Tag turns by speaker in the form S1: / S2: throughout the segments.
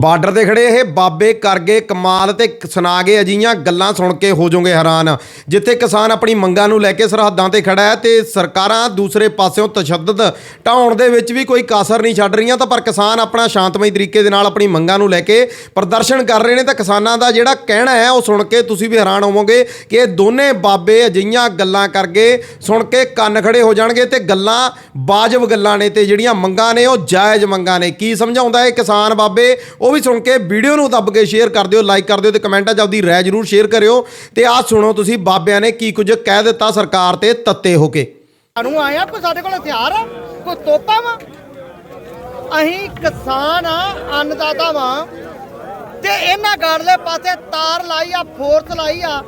S1: Border ਤੇ ਖੜੇ ਇਹ ਬਾਬੇ ਕਰ ਗਏ ਕਮਾਲ ਤੇ ਸੁਣਾ ਗਏ ਅਜੀਆਂ ਗੱਲਾਂ ਸੁਣ ਕੇ ਹੋ ਜਾਓਗੇ ਹੈਰਾਨ। ਜਿੱਥੇ ਕਿਸਾਨ ਆਪਣੀ ਮੰਗਾਂ ਨੂੰ ਲੈ ਕੇ ਸਰਹੱਦਾਂ ਤੇ ਖੜਾ ਹੈ ਤੇ ਸਰਕਾਰਾਂ ਦੂਸਰੇ ਪਾਸਿਓਂ ਤਸ਼ੱਦਦ ਢਾਉਣ ਦੇ ਵਿੱਚ ਵੀ ਕੋਈ ਕਾਸਰ ਨਹੀਂ ਛੱਡ ਰਹੀਆਂ ਤਾਂ ਪਰ ਕਿਸਾਨ ਆਪਣਾ ਸ਼ਾਂਤਮਈ ਤਰੀਕੇ ਦੇ ਨਾਲ ਆਪਣੀ ਮੰਗਾਂ ਨੂੰ ਲੈ ਕੇ ਪ੍ਰਦਰਸ਼ਨ ਕਰ ਰਹੇ ਨੇ ਤਾਂ ਕਿਸਾਨਾਂ ਦਾ ਜਿਹੜਾ ਕਹਿਣਾ ਹੈ ਉਹ ਸੁਣ ਕੇ ਤੁਸੀਂ ਵੀ ਹੈਰਾਨ ਹੋਵੋਗੇ ਕਿ ਇਹ ਦੋਨੇ ਬਾਬੇ ਅਜਿਹੀਆਂ ਗੱਲਾਂ ਕਰ ਗਏ ਸੁਣ ਕੇ ਕੰਨ ਖੜੇ ਹੋ ਜਾਣਗੇ ਤੇ ਗੱਲਾਂ ਬਾਜਬ ਗੱਲਾਂ ਨੇ ਤੇ ਜਿਹੜੀਆਂ ਮੰਗਾਂ ਨੇ ਉਹ ਜਾਇਜ਼ ਮੰਗਾਂ ਨੇ। ਕੀ ਸਮਝਾਉਂਦਾ ਇਹ ਕਿਸਾਨ ਬਾਬੇ? ਉਹ ਵੀ ਸੁਣ ਕੇ ਵੀਡੀਓ ਨੂੰ ਦੱਬ ਕੇ ਸ਼ੇਅਰ ਕਰ ਦਿਓ ਲਾਈਕ ਕਰ ਦਿਓ ਤੇ ਕਮੈਂਟਾਂ 'ਚ ਆਪਦੀ ਰਾਏ ਜ਼ਰੂਰ ਸ਼ੇਅਰ ਕਰਿਓ। ਤੇ ਆਹ ਸੁਣੋ ਤੁਸੀਂ ਬਾਬਿਆਂ ਨੇ ਕੀ ਕੁਝ ਕਹਿ ਦਿੱਤਾ ਸਰਕਾਰ ਤੇ ਤੱਤੇ ਹੋ ਕੇ।
S2: ਸਾਨੂੰ ਆਇਆ ਕੋਈ ਸਾਡੇ ਕੋਲ ਹਥਿਆਰ ਆ? ਕੋਈ ਤੋਪਾ ਵਾ? ਅਸੀਂ ਕਿਸਾਨ ਆ ਅੰਨਦਾਤਾ ਵਾ। ਤੇ ਇਹਨਾਂ ਗਾੜਲੇ ਪਾਸੇ ਤਾਰ ਲਾਈ ਆ ਫੋਰਸ ਲਾਈ ਆ।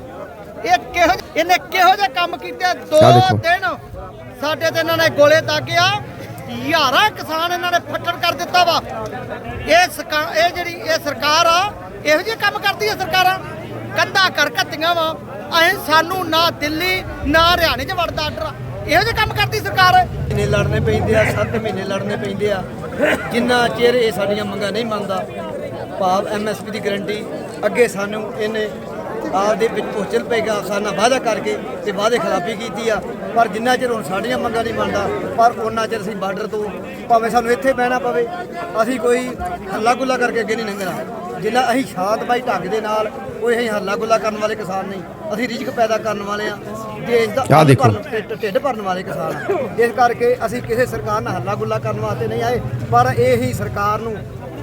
S2: ਇਹ ਕਿਹੋ ਇਹਨੇ ਕਿਹੋ ਜਿਹੇ ਕੰਮ ਕੀਤੇ? ਦੋ। ਦਿਨ ਸਾਡੇ ਤੇ ਇਹਨਾਂ ਨੇ ਗੋਲੇ ਦਾਗਿਆ ਹਜ਼ਾਰਾਂ ਕਿਸਾਨ ਇਹਨਾਂ ਨੇ ਫੱਟੜ ਕਰ ਦਿੱਤਾ ਵਾ। ਇਹ ਸਰਕਾ- ਇਹ ਜਿਹੜੀ, ਇਹ ਸਰਕਾਰ ਆ, ਇਹੋ ਜਿਹੇ ਕੰਮ ਕਰਦੀ ਆ ਸਰਕਾਰਾਂ। ਕੰਧਾ ਕਰ ਘੱਤੀਆਂ ਵਾ। ਅਸੀਂ ਸਾਨੂੰ ਨਾ ਦਿੱਲੀ, ਨਾ ਹਰਿਆਣੇ 'ਚ ਵੜਦਾ ਆਰਡਰ ਇਹੋ ਜਿਹੇ ਕੰਮ ਕਰਦੀ ਸਰਕਾਰ।
S3: ਮਹੀਨੇ ਲੜਨੇ ਪੈਂਦੇ ਆ 7 ਮਹੀਨੇ ਲੜਨੇ ਪੈਂਦੇ ਆ। ਜਿੰਨਾ ਚਿਰ ਇਹ ਸਾਡੀਆਂ ਮੰਗਾਂ ਨਹੀਂ ਮੰਨਦਾ, ਭਾਵ ਐਮਐਸਪੀ ਦੀ ਗਰੰਟੀ ਅੱਗੇ ਸਾਨੂੰ ਇਹਨੇ ਆਪਦੇ ਵਿੱਚ ਪਹੁੰਚਲ ਪਏਗਾ ਸਾਨਾ ਵਾਅਦਾ ਕਰਕੇ ਤੇ ਵਾਅਦੇ ਖਿਲਾਫੀ ਕੀਤੀ ਆ। ਪਰ ਜਿੰਨਾ ਚਿਰ ਹੁਣ ਸਾਡੀਆਂ ਮੰਗਾਂ ਨਹੀਂ ਮੰਨਦਾ ਪਰ ਉਹਨਾਂ ਚਿਰ ਅਸੀਂ ਬਾਰਡਰ ਤੋਂ ਭਾਵੇਂ ਸਾਨੂੰ ਇੱਥੇ ਬਹਿਣਾ ਪਵੇ ਅਸੀਂ ਕੋਈ ਹੱਲਾ ਗੁੱਲਾ ਕਰਕੇ ਅੱਗੇ ਨਹੀਂ ਲੰਘਣਾ। ਜਿੰਨਾ ਅਸੀਂ ਸ਼ਾਂਤਮਈ ਢੰਗ ਦੇ ਨਾਲ ਕੋਈ ਅਸੀਂ ਹੱਲਾ ਗੁੱਲਾ ਕਰਨ ਵਾਲੇ ਕਿਸਾਨ ਨਹੀਂ। ਅਸੀਂ ਰਿਜ਼ਕ ਪੈਦਾ ਕਰਨ ਵਾਲੇ ਆ। ਦੇਸ਼ ਦਾ ਢਿੱਡ ਭਰਨ ਵਾਲੇ ਕਿਸਾਨ ਆ। ਇਸ ਕਰਕੇ ਅਸੀਂ ਕਿਸੇ ਸਰਕਾਰ ਨਾਲ ਹੱਲਾ ਗੁੱਲਾ ਕਰਨ ਵਾਸਤੇ ਨਹੀਂ ਆਏ ਪਰ ਇਹ ਹੀ ਸਰਕਾਰ ਨੂੰ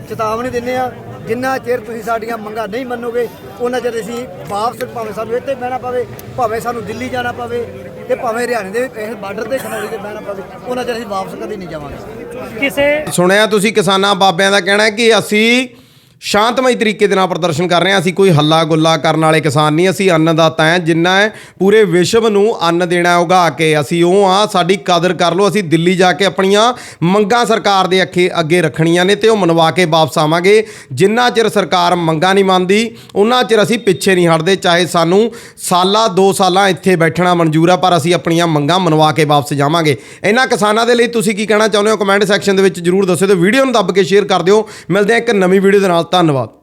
S3: ਚੇਤਾਵਨੀ ਦਿੰਦੇ ਆ ਜਿੰਨਾ ਚਿਰ ਤੁਸੀਂ ਸਾਡੀਆਂ ਮੰਗਾਂ ਨਹੀਂ ਮੰਨੋਗੇ ਉਹਨਾਂ ਚਿਰ ਅਸੀਂ ਵਾਪਸ ਭਾਵੇਂ ਸਾਨੂੰ ਇੱਥੇ ਬਹਿਣਾ ਪਵੇ ਭਾਵੇਂ ਸਾਨੂੰ ਦਿੱਲੀ ਜਾਣਾ ਪਵੇ ਤੇ ਭਾਵੇਂ ਹਰਿਆਣੇ ਦੇ ਇਸ ਬਾਰਡਰ ਤੇ ਖਨੌਰੀ ਤੇ ਬਹਿਣਾ ਪਵੇ ਉਹਨਾਂ ਚਿਰ ਅਸੀਂ ਵਾਪਸ ਕਦੀ ਨਹੀਂ ਜਾਵਾਂਗੇ।
S1: ਸੁਣਿਆ ਤੁਸੀਂ ਕਿਸਾਨਾਂ ਬਾਬਿਆਂ ਦਾ ਕਹਿਣਾ ਹੈ ਕਿ ਅਸੀਂ ਸ਼ਾਂਤਮਈ ਤਰੀਕੇ ਦੇ ਨਾਲ ਪ੍ਰਦਰਸ਼ਨ ਕਰ ਰਹੇ ਹਾਂ। ਅਸੀਂ ਕੋਈ ਹੱਲਾ ਗੁੱਲਾ ਕਰਨ ਵਾਲੇ ਕਿਸਾਨ ਨਹੀਂ, ਅਸੀਂ ਅੰਨਦਾਤਾ ਹਾਂ ਜਿੰਨਾ ਹੈ, ਪੂਰੇ ਵਿਸ਼ਵ ਨੂੰ ਅੰਨ ਦੇਣਾ ਉਗਾ ਕੇ। ਅਸੀਂ ਉਹ ਆ ਸਾਡੀ ਕਦਰ ਕਰ ਲਓ। ਅਸੀਂ ਦਿੱਲੀ ਜਾ ਕੇ ਆਪਣੀਆਂ ਮੰਗਾਂ ਸਰਕਾਰ ਦੇ ਅੱਖੇ ਅੱਗੇ ਰੱਖਣੀਆਂ ਨੇ ਤੇ ਉਹ ਮਨਵਾ ਕੇ ਵਾਪਸ ਆਵਾਂਗੇ। ਜਿੰਨਾ ਚਿਰ ਸਰਕਾਰ ਮੰਗਾਂ ਨਹੀਂ ਮੰਨਦੀ ਉਹਨਾਂ ਚਿਰ ਅਸੀਂ ਪਿੱਛੇ ਨਹੀਂ ਹਟਦੇ। ਚਾਹੇ ਸਾਨੂੰ ਸਾਲਾਂ 2 ਸਾਲਾਂ ਇੱਥੇ ਬੈਠਣਾ ਮਨਜ਼ੂਰ ਆ, ਪਰ ਅਸੀਂ ਆਪਣੀਆਂ ਮੰਗਾਂ ਮਨਵਾ ਕੇ ਵਾਪਸ ਜਾਵਾਂਗੇ। ਇਹਨਾਂ ਕਿਸਾਨਾਂ ਦੇ ਲਈ ਤੁਸੀਂ ਕੀ ਕਹਿਣਾ ਚਾਹੁੰਦੇ ਹੋ? ਕਮੈਂਟ ਸੈਕਸ਼ਨ ਦੇ ਵਿੱਚ ਜਰੂਰ ਦੱਸਿਓ ਤੇ ਵੀਡੀਓ ਨੂੰ ਦੱਬ ਕੇ ਸ਼ੇਅਰ ਕਰ ਦਿਓ। ਮਿਲਦੇ ਹਾਂ ਇੱਕ ਨਵੀਂ ਵੀਡੀਓ ਦੇ ਨਾਲ। ਧੰਨਵਾਦ।